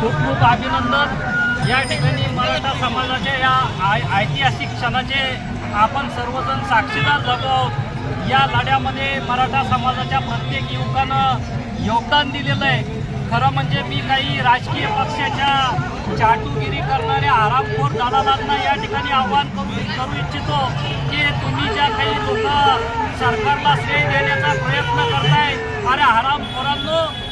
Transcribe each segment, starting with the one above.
खूप खूप अभिनंदन. या ठिकाणी मराठा समाजाचे या आय ऐतिहासिक क्षणाचे आपण सर्वजण साक्षीदार झालो या लढ्यामध्ये मराठा समाजाच्या प्रत्येक युवकानं योगदान दिलेलं आहे. खरं म्हणजे मी काही राजकीय पक्षाच्या चाटुगिरी करणाऱ्या आरामखोर दलालांना या ठिकाणी आव्हान करू करू इच्छितो की तुम्ही ज्या काही लोक सरकारला श्रेय देण्याचा प्रयत्न करताय अरे आरामखोर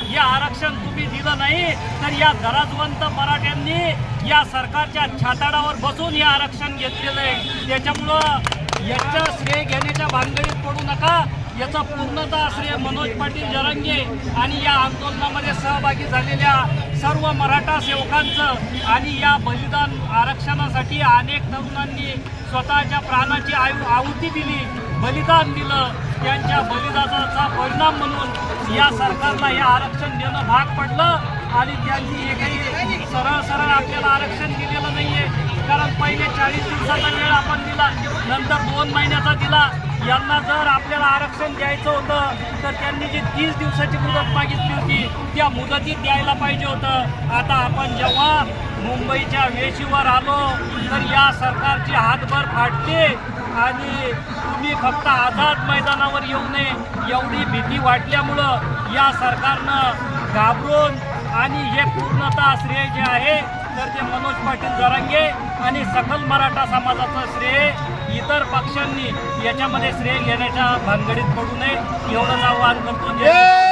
हे आरक्षण तुम्ही दिलं नाही तर या गरजवंत मराठ्यांनी या सरकारच्या छाताडावर बसून हे आरक्षण घेतलेलं आहे. त्याच्यामुळं याचं श्रेय घेण्याच्या भानगडीत पडू नका. याचा पूर्णतः श्रेय मनोज पाटील जरंगे आणि या आंदोलनामध्ये सहभागी झालेल्या सर्व मराठा सेवकांचं आणि या बलिदान आरक्षणासाठी अनेक तरुणांनी स्वतःच्या प्राणाची आयु आहुती दिली बलिदान दिलं. त्यांच्या बलिदानाचा परिणाम म्हणून या सरकारला हे आरक्षण देणं भाग पडलं आणि त्यांनी हे काही सरळ सरळ आपल्याला आरक्षण दिलेलं नाहीये. कारण पहिले चाळीस दिवसाचा वेळ आपण दिला नंतर दोन महिन्याचा दिला. यांना जर आपल्याला आरक्षण द्यायचं होतं तर त्यांनी जी तीस दिवसाची मुदत मागितली होती त्या मुदतीत द्यायला पाहिजे होतं. आता आपण जेव्हा मुंबईच्या वेशीवर आलो तर या सरकारची हातभर फाटते आणि तुम्ही फक्त आझाद मैदानावर येऊ नये एवढी भीती वाटल्यामुळं या सरकारनं घाबरून आणि हे पूर्णतः श्रेय जे आहे तर ते मनोज पाटील जरांगे आणि सकल मराठा समाजाचं श्रेय इतर पक्षांनी याच्यामध्ये श्रेय घेण्याच्या भानगडीत पडू नये. एवढंच आव्हान करतो जय